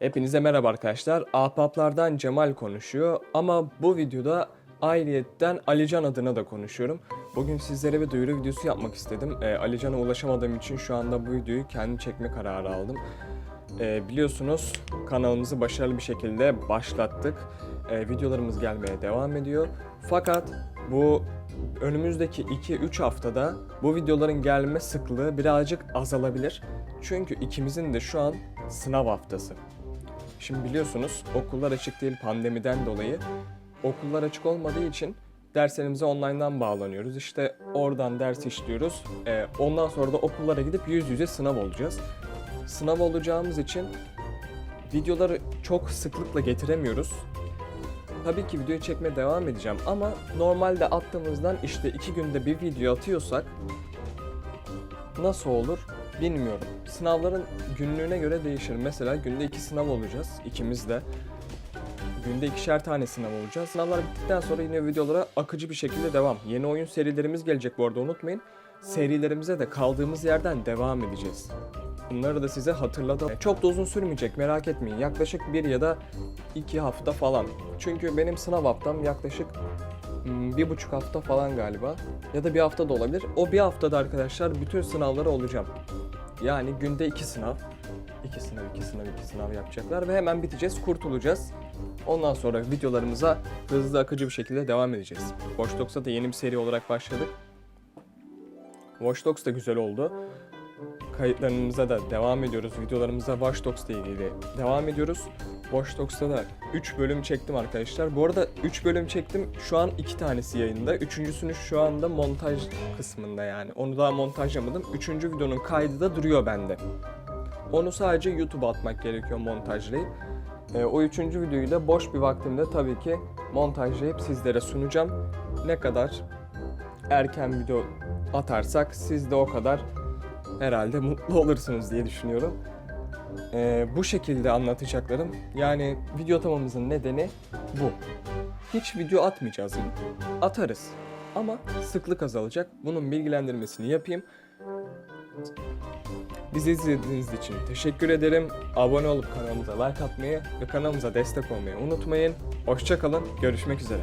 Hepinize merhaba arkadaşlar. Ahbaplardan Cemal konuşuyor ama bu videoda ayrıyetten Alican adına da konuşuyorum. Bugün sizlere bir duyuru videosu yapmak istedim. Ee, Alican'a ulaşamadığım için şu anda bu videoyu kendi çekme kararı aldım. Ee, biliyorsunuz kanalımızı başarılı bir şekilde başlattık. Ee, videolarımız gelmeye devam ediyor. Fakat bu önümüzdeki 2-3 haftada bu videoların gelme sıklığı birazcık azalabilir. Çünkü ikimizin de şu an sınav haftası. Şimdi biliyorsunuz okullar açık değil pandemiden dolayı. Okullar açık olmadığı için derslerimize online'dan bağlanıyoruz. İşte oradan ders işliyoruz. Ee, ondan sonra da okullara gidip yüz yüze sınav olacağız. Sınav olacağımız için videoları çok sıklıkla getiremiyoruz. Tabii ki video çekmeye devam edeceğim ama normalde attığımızdan işte iki günde bir video atıyorsak nasıl olur bilmiyorum. Sınavların günlüğüne göre değişir. Mesela günde iki sınav olacağız ikimiz de. Günde ikişer tane sınav olacağız. Sınavlar bittikten sonra yine videolara akıcı bir şekilde devam. Yeni oyun serilerimiz gelecek bu arada unutmayın. Serilerimize de kaldığımız yerden devam edeceğiz. Bunları da size hatırladım. Çok da uzun sürmeyecek merak etmeyin. Yaklaşık bir ya da iki hafta falan. Çünkü benim sınav haftam yaklaşık hmm, bir buçuk hafta falan galiba. Ya da bir hafta da olabilir. O bir haftada arkadaşlar bütün sınavlara olacağım. Yani günde iki sınav. iki sınav, iki sınav, iki sınav yapacaklar ve hemen biteceğiz, kurtulacağız. Ondan sonra videolarımıza hızlı akıcı bir şekilde devam edeceğiz. Watch Dogs'a da yeni bir seri olarak başladık. Watch Dogs da güzel oldu. Kayıtlarımıza da devam ediyoruz. Videolarımıza Watch Dogs'la ilgili devam ediyoruz. Watch Dogs'ta da 3 bölüm çektim arkadaşlar. Bu arada 3 bölüm çektim. Şu an 2 tanesi yayında. Üçüncüsünü şu anda montaj kısmında yani. Onu daha montajlamadım. Üçüncü videonun kaydı da duruyor bende. Onu sadece YouTube'a atmak gerekiyor montajlayıp. Ee, o üçüncü videoyu da boş bir vaktimde tabii ki montajlayıp sizlere sunacağım. Ne kadar erken video atarsak siz de o kadar herhalde mutlu olursunuz diye düşünüyorum. Ee, bu şekilde anlatacaklarım. Yani video atamamızın nedeni bu. Hiç video atmayacağız? Atarız. Ama sıklık azalacak. Bunun bilgilendirmesini yapayım. Bizi izlediğiniz için teşekkür ederim. Abone olup kanalımıza like atmayı ve kanalımıza destek olmayı unutmayın. Hoşçakalın. Görüşmek üzere.